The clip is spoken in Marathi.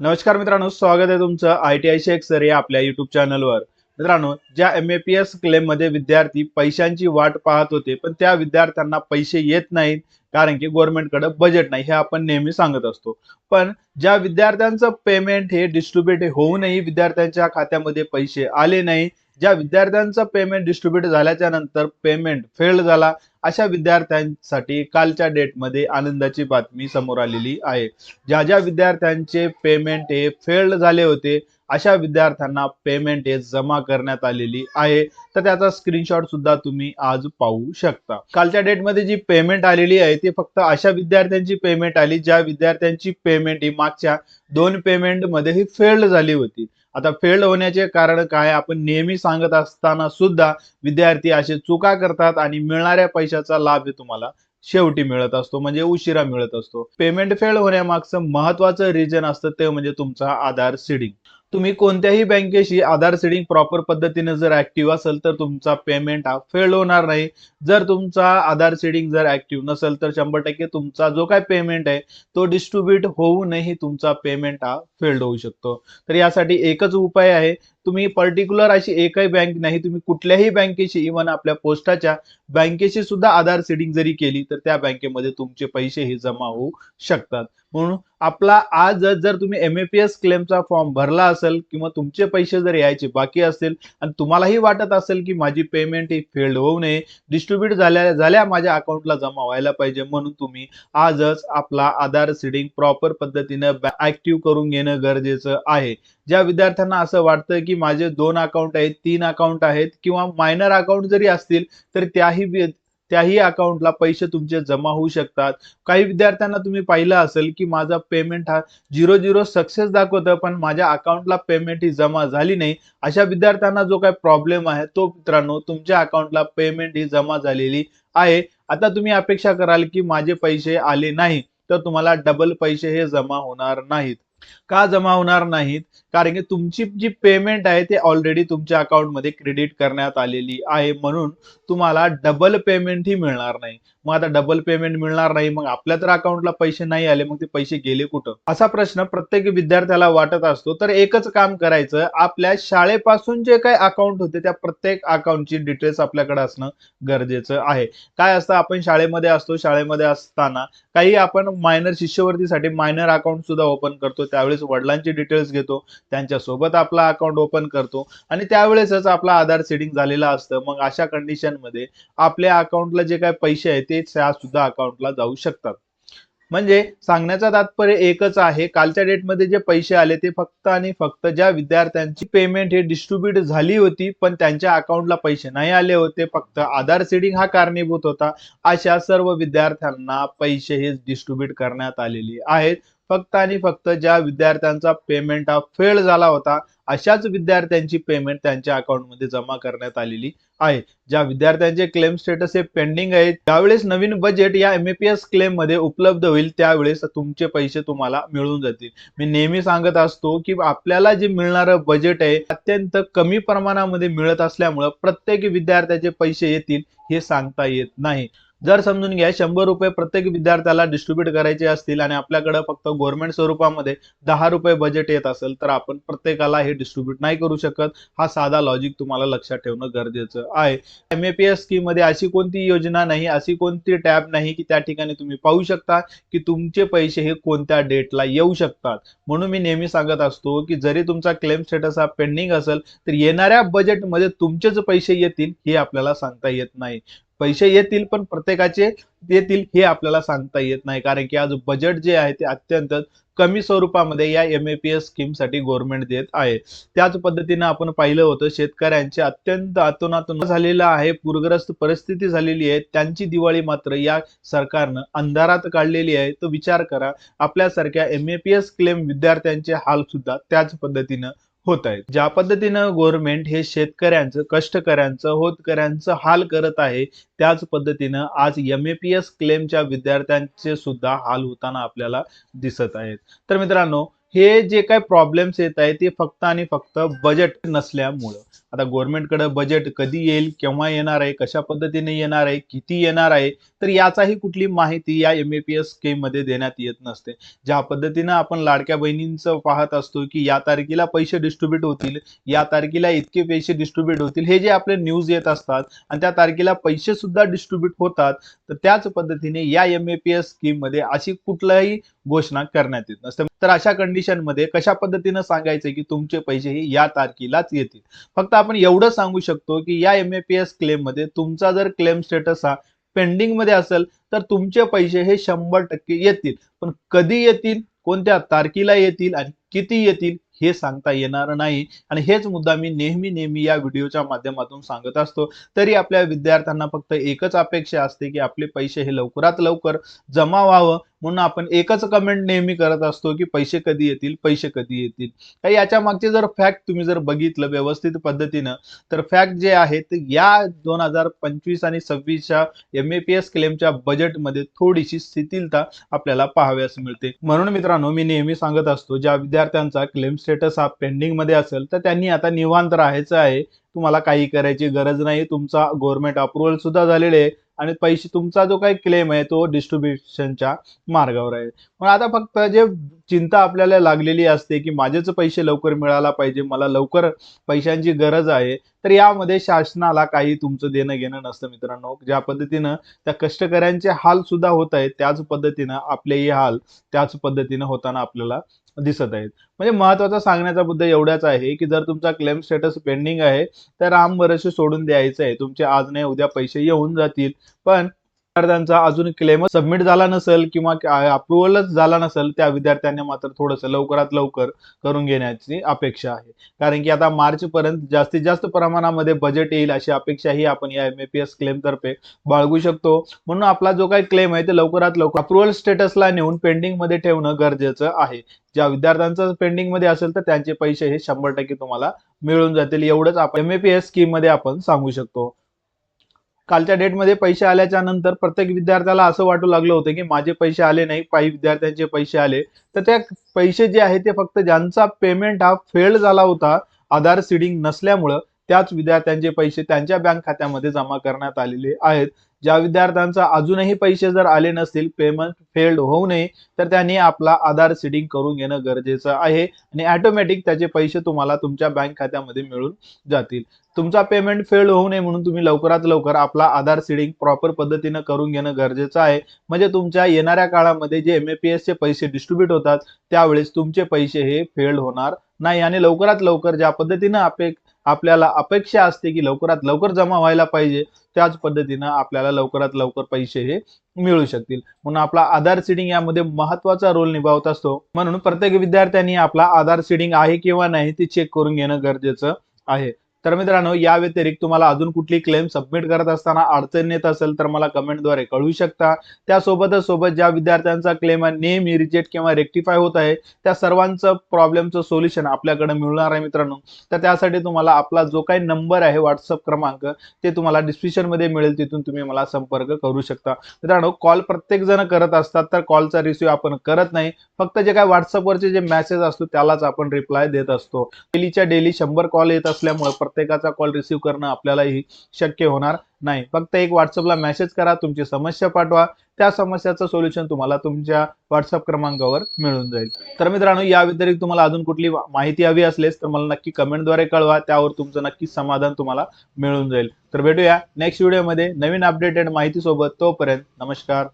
नमस्कार मित्रांनो स्वागत आहे तुमचं I T I Shaikh sir या आपल्या युट्यूब चॅनलवर मित्रांनो ज्या एम ए पी एस क्लेममध्ये विद्यार्थी पैशांची वाट पाहत होते पण त्या विद्यार्थ्यांना पैसे येत नाहीत कारण की गव्हर्नमेंटकडे बजेट नाही हे आपण नेहमी सांगत असतो. पण ज्या विद्यार्थ्यांचं पेमेंट हे डिस्ट्रीब्युट होऊनही विद्यार्थ्यांच्या खात्यामध्ये पैसे आले नाही ज्या विद्यार्थ्यांचं पेमेंट डिस्ट्रीब्युट झाल्याच्यानंतर पेमेंट फेल्ड झाला अशा विद्यार्थ्यांसाठी कालच्या डेटमध्ये आनंदाची बातमी समोर आलेली आहे. ज्या ज्या विद्यार्थ्यांचे पेमेंट हे फेल्ड झाले होते अशा विद्यार्थ्यांना पेमेंट हे जमा करण्यात आलेली आहे. तर त्याचा स्क्रीनशॉट सुद्धा तुम्ही आज पाहू शकता. कालच्या डेटमध्ये जी पेमेंट आलेली आहे ती फक्त अशा विद्यार्थ्यांची पेमेंट आली ज्या विद्यार्थ्यांची पेमेंट ही मागच्या दोन पेमेंटमध्ये ही फेल्ड झाली होती. आता फेल्ड होण्याचे कारण काय? आपण नेहमी सांगत असताना सुद्धा विद्यार्थी असे चुका करतात आणि मिळणाऱ्या पैशाचा लाभ तुम्हाला शेवटी मिळत असतो म्हणजे उशिरा मिळत असतो. पेमेंट फेल होण्यामागचं महत्वाचं रिजन असतं ते म्हणजे तुमचा आधार सिडिंग तुम्ही कोणत्याही बँकेशी आधार सीडिंग प्रॉपर पद्धतीने जर ऍक्टिव्ह असेल तर तुमचा पेमेंट हा फेल होणार नाही. जर तुमचा आधार सीडिंग जर ऍक्टिव्ह नसेल तर शंभर टक्के तुमचा जो काय पेमेंट आहे तो डिस्ट्रीब्यूट होऊनही तुमचा पेमेंट हा फेल्ड होऊ शकतो. तर यासाठी एकच उपाय आहे तुम्ही पर्टिक्युलर अशी एकही बँक नाही तुम्ही कुठल्याही बँकेशी इव्हन आपल्या पोस्टाच्या बँकेशी सुद्धा आधार सिडिंग जरी केली तर त्या बँकेमध्ये तुमचे पैसे हे जमा होऊ शकतात. म्हणून आपला आज जर तुम्ही एम ए पी एस क्लेमचा फॉर्म भरला असेल किंवा तुमचे पैसे जर यायचे बाकी असेल आणि तुम्हालाही वाटत असेल की माझी पेमेंट ही फेल्ड होऊ नये डिस्ट्रीब्यूट झाल्या झाल्या माझ्या अकाउंटला जमा व्हायला पाहिजे म्हणून तुम्ही आजच आपला आधार सीडिंग प्रॉपर पद्धतीनं ऍक्टिव्ह करून घेणं गरजेचं आहे. ज्या विद्यार्थ्यांना असं वाटतं की माझे दोन अकाउंट आहेत तीन अकाउंट आहेत किंवा मायनर अकाउंट जरी असतील तर त्याही त्याही अकाउंटला पैसे तुमचे जमा होऊ शकतात. काही विद्यार्थ्यांना तुम्ही पाहिलं असेल की माझा पेमेंट हा झिरो झिरो सक्सेस दाखवतं पण माझ्या अकाउंटला पेमेंट ही जमा झाली नाही. अशा विद्यार्थ्यांना जो काही प्रॉब्लेम आहे तो मित्रांनो तुमच्या अकाउंटला पेमेंट ही जमा झालेली आहे. आता तुम्ही अपेक्षा कराल की माझे पैसे आले नाही तर तुम्हाला डबल पैसे हे जमा होणार नाहीत. का जमा होणार नाहीत? कारण की तुमची जी पेमेंट आहे ते ऑलरेडी तुमच्या अकाउंटमध्ये क्रेडिट करण्यात आलेली आहे म्हणून तुम्हाला डबल पेमेंट ही मिळणार नाही. मग आता डबल पेमेंट मिळणार नाही मग आपल्या तर अकाउंटला पैसे नाही आले मग ते पैसे गेले कुठं? असा प्रश्न प्रत्येक विद्यार्थ्याला वाटत असतो. तर एकच काम करायचं आपल्या शाळेपासून जे काही अकाउंट होते त्या प्रत्येक अकाउंटची डिटेल्स आपल्याकडे असणं गरजेचं आहे. काय असतं आपण शाळेमध्ये असतो शाळेमध्ये असताना काही आपण मायनर शिष्यवृत्तीसाठी मायनर अकाउंट सुद्धा ओपन करतो. त्यावेळेस वडिलांची डिटेल्स घेतो त्यांच्यासोबत आपला अकाउंट ओपन करतो आणि त्यावेळेसच आपला आधार सेटिंग झालेला असतं. मग अशा कंडिशनमध्ये आपल्या अकाउंटला जे काही पैसे आहेत ते ते सुद्धा अकाउंटला जाऊ शकतात. म्हणजे सांगण्याचा तात्पर्य एकच आहे कालच्या डेटमध्ये जे पैसे आले ते फक्त आणि फक्त ज्या विद्यार्थ्यांची पेमेंट हे डिस्ट्रीब्युट झाली होती पण त्यांच्या अकाउंटला पैसे नाही आले होते फक्त आधार सीडिंग हा कारणीभूत होता. अशा सर्व विद्यार्थ्यांना पैसे हे डिस्ट्रीब्युट करण्यात आलेले आहेत. फक्त आणि फक्त ज्या विद्यार्थ्यांचा पेमेंट हा फेल झाला होता अशाच विद्यार्थ्यांची पेमेंट त्यांच्या अकाउंटमध्ये जमा करण्यात आलेली आहे. ज्या विद्यार्थ्यांचे क्लेम स्टेटस हे पेंडिंग आहेत त्यावेळेस नवीन बजेट या एम ए पी एस क्लेममध्ये उपलब्ध होईल त्यावेळेस तुमचे पैसे तुम्हाला मिळून जातील. मी नेहमी सांगत असतो की आपल्याला जे मिळणारं बजेट आहे अत्यंत कमी प्रमाणामध्ये मिळत असल्यामुळं प्रत्येक विद्यार्थ्याचे पैसे येतील हे सांगता येत नाही. जर समजून घ्या शंभर रुपये प्रत्येक विद्यार्थ्याला डिस्ट्रीब्यूट करायचे असतील आणि आपल्याकडे फक्त गव्हर्नमेंट स्वरूपामध्ये दहा रुपये बजेट येत असेल तर आपण प्रत्येकाला हे डिस्ट्रीब्यूट नाही करू शकत. हा साधा लॉजिक तुम्हाला लक्षात ठेवणं गरजेचं आहे. एम ए पी एस स्कीममध्ये अशी कोणती योजना नाही अशी कोणती टॅब नाही की त्या ठिकाणी तुम्ही पाहू शकता की तुमचे पैसे हे कोणत्या डेटला येऊ शकतात. म्हणून मी नेहमी सांगत असतो की जरी तुमचा क्लेम स्टेटस हा पेंडिंग असेल तर येणाऱ्या बजेटमध्ये तुमचेच पैसे येतील हे आपल्याला सांगता येत नाही. पैसे येतील पण प्रत्येकाचे येतील हे आपल्याला सांगता येत नाही. कारण की आज बजेट जे आहे ते अत्यंत कमी स्वरूपामध्ये या एम ए पी एस स्कीमसाठी गव्हर्नमेंट देत आहे. त्याच पद्धतीनं आपण पाहिलं होतं शेतकऱ्यांचे अत्यंत अतोनातून झालेलं आहे पूरग्रस्त परिस्थिती झालेली आहे. त्यांची दिवाळी मात्र या सरकारनं अंधारात काढलेली आहे. तो विचार करा आपल्यासारख्या M A P S claim विद्यार्थ्यांचे हाल सुद्धा त्याच पद्धतीनं होत आहेत. ज्या पद्धतीनं गव्हर्नमेंट हे शेतकऱ्यांचं कष्टकऱ्यांचं होतकऱ्यांचं हाल करत आहे त्याच पद्धतीनं आज एम ए पी एस क्लेमच्या विद्यार्थ्यांचे सुद्धा हाल होताना आपल्याला दिसत आहेत. तर मित्रांनो हे जे काही प्रॉब्लेम्स येत आहेत ते फक्त आणि फक्त बजेट नसल्यामुळं. आता गव्हर्नमेंटकडे बजेट कधी येईल केव्हा येणार आहे कशा पद्धतीने येणार आहे किती येणार आहे तर याचाही कुठली माहिती या एम ए पी एस स्कीममध्ये देण्यात येत नसते. ज्या पद्धतीनं आपण लाडक्या बहिणींचं पाहत असतो की या तारखेला पैसे डिस्ट्रीब्यूट होतील या तारखेला इतके पैसे डिस्ट्रीब्यूट होतील हे जे आपले न्यूज येत असतात आणि त्या तारखेला पैसे सुद्धा डिस्ट्रीब्यूट होतात तर त्याच पद्धतीने या एम ए पी एस स्कीममध्ये अशी कुठलाही घोषणा करण्यात येत नसते. तर अशा कंडिशनमध्ये कशा पद्धतीनं सांगायचं की तुमचे पैसे हे या तारखेलाच येतील? फक्त आपण एवढं सांगू शकतो की या एम ए पी एस क्लेममध्ये तुमचा जर क्लेम स्टेटस हा पेंडिंगमध्ये असेल तर तुमचे पैसे हे शंभर टक्के येतील. पण कधी येतील कोणत्या तारखेला येतील आणि किती येतील हे सांगता येणार नाही. आणि हेच मुद्दा मी नेहमी नेहमी या व्हिडिओच्या माध्यमातून सांगत असतो. तरी आपल्या विद्यार्थ्यांना फक्त एकच अपेक्षा असते की आपले पैसे हे लवकरात लवकर जमा व्हावं. म्हणून आपण एकच कमेंट नेहमी करत असतो की पैसे कधी येतील? पैसे कधी येतील? तर याच्या मागचे जर फॅक्ट तुम्ही जर बघितलं व्यवस्थित पद्धतीनं तर फॅक्ट जे आहे ते या दोन हजार पंचवीस आणि सव्वीसच्या एम ए पी एस क्लेमच्या बजेटमध्ये थोडीशी शिथिलता आपल्याला पाहाव्यास मिळते. म्हणून मित्रांनो मी नेहमी सांगत असतो ज्या विद्यार्थ्यांचा क्लेम स्टेटस हा पेंडिंगमध्ये असेल तर त्यांनी आता निवांत राहायचं आहे. तुम्हाला काही करायची गरज नाही. तुमचा गव्हर्नमेंट अप्रुव्हल सुद्धा झालेले आहे. आणि पैसे तुमचा जो काही क्लेम आहे तो डिस्ट्रीब्युशनच्या मार्गावर आहे. पण आता फक्त जे चिंता आपल्याला लागलेली असते की माझेच पैसे लवकर मिळायला पाहिजे मला लवकर पैशांची गरज आहे तर यामध्ये शासनाला काही तुमचं देणं घेणं नसतं मित्रांनो. ज्या पद्धतीनं त्या कष्टकऱ्यांचे हाल सुद्धा होत आहेत त्याच पद्धतीनं आपलेही हाल त्याच पद्धतीनं होताना आपल्याला दिसत आहेत. म्हणजे महत्त्वाचा सांगण्याचा मुद्दा एवढाच आहे की जर तुमचा क्लेम स्टेटस पेंडिंग आहे तर राम बरेचसे सोडून द्यायचं आहे. तुमचे आज नाही उद्या पैसे येऊन जातील. पण विद्यार्थ्यांचा अजून क्लेम सबमिट झाला नसेल किंवा अप्रुव्हलच झाला नसेल त्या विद्यार्थ्यांनी मात्र थोडंसं लवकरात लवकर करून घेण्याची अपेक्षा आहे. कारण की आता मार्च पर्यंत जास्तीत जास्त प्रमाणामध्ये बजेट येईल अशी अपेक्षा ही आपण या M A P S claim तर्फे बाळगू शकतो. म्हणून आपला जो काही क्लेम आहे ते लवकरात लवकर अप्रुव्हल स्टेटसला नेऊन पेंडिंगमध्ये ठेवणं गरजेचं आहे. ज्या विद्यार्थ्यांचं पेंडिंगमध्ये असेल तर त्यांचे पैसे हे शंभर टक्के तुम्हाला मिळून जातील. एवढंच आपण एम ए पी एस स्कीममध्ये आपण सांगू शकतो. कालच्या डेटमध्ये पैसे आल्याच्यानंतर प्रत्येक विद्यार्थ्याला असं वाटू लागलं होतं की माझे पैसे आले नाही काही विद्यार्थ्यांचे पैसे आले. तर त्या पैसे जे आहे ते फक्त ज्यांचा पेमेंट हा फेल झाला होता आधार सीडिंग नसल्यामुळं त्याच विद्यार्थ्यांचे पैसे त्यांच्या बँक खात्यामध्ये जमा करण्यात आलेले आहेत. ज्या विद्यार्थ्यांचा अजूनही पैसे जर आले नसतील पेमेंट फेल्ड होऊ नये तर त्यांनी आपला आधार सिडिंग करून घेणं गरजेचं आहे आणि ऑटोमॅटिक त्याचे पैसे तुम्हाला तुमच्या बँक खात्यामध्ये मिळून जातील. तुमचा पेमेंट फेल होऊ नये म्हणून तुम्ही लवकरात लवकर आपला आधार सीडिंग प्रॉपर पद्धतीनं करून घेणं गरजेचं आहे. म्हणजे तुमच्या येणाऱ्या काळामध्ये जे एम ए पी एसचे पैसे डिस्ट्रीब्यूट होतात त्यावेळेस तुमचे पैसे हे फेल्ड होणार नाही. आणि लवकरात लवकर ज्या पद्धतीनं आपे आपल्याला अपेक्षा असते की लवकरात लवकर जमा व्हायला पाहिजे त्याच पद्धतीनं आपल्याला लवकरात लवकर पैसे हे मिळू शकतील. म्हणून आपला आधार सीडिंग यामध्ये महत्त्वाचा रोल निभावत असतो. म्हणून प्रत्येक विद्यार्थ्यांनी आपला आधार सीडिंग आहे किंवा नाही ते चेक करून घेणं गरजेचं आहे. तर मित्रांनो या व्यतिरिक्त तुम्हाला अजून कुठली क्लेम सबमिट करत असताना अडचण येत असेल तर मला कमेंटद्वारे कळवू शकता. त्यासोबतच सोबत ज्या विद्यार्थ्यांचा क्लेम नेहमी रिजेक्ट किंवा रेक्टिफाय होत आहे त्या सर्वांचं प्रॉब्लेमचं सोल्युशन आपल्याकडे मिळणार आहे मित्रांनो. तर त्यासाठी तुम्हाला आपला जो काही नंबर आहे व्हॉट्सअप क्रमांक ते तुम्हाला डिस्क्रिप्शनमध्ये मिळेल तिथून तुम्ही मला संपर्क करू शकता. मित्रांनो कॉल प्रत्येक जण करत असतात तर कॉलचा रिसिव्ह आपण करत नाही. फक्त जे काय व्हॉट्सअपवरचे जे मेसेज असतो त्यालाच आपण रिप्लाय देत असतो. डेलीच्या डेली शंभर कॉल येत असल्यामुळे प्रत्येकाचा कॉल रिसिव्ह करणं आपल्यालाही शक्य होणार नाही. फक्त एक व्हॉट्सअपला मेसेज करा तुमची समस्या पाठवा. त्या समस्याचं सोल्युशन तुम्हाला तुमच्या व्हॉट्सअप क्रमांकावर मिळून जाईल. तर मित्रांनो या व्यतिरिक्त तुम्हाला अजून कुठली माहिती हवी असलेस तर मला नक्की कमेंटद्वारे कळवा. त्यावर तुमचं नक्की समाधान तुम्हाला मिळून जाईल. तर भेटूया नेक्स्ट व्हिडिओमध्ये नवीन अपडेटेड माहितीसोबत. तोपर्यंत नमस्कार.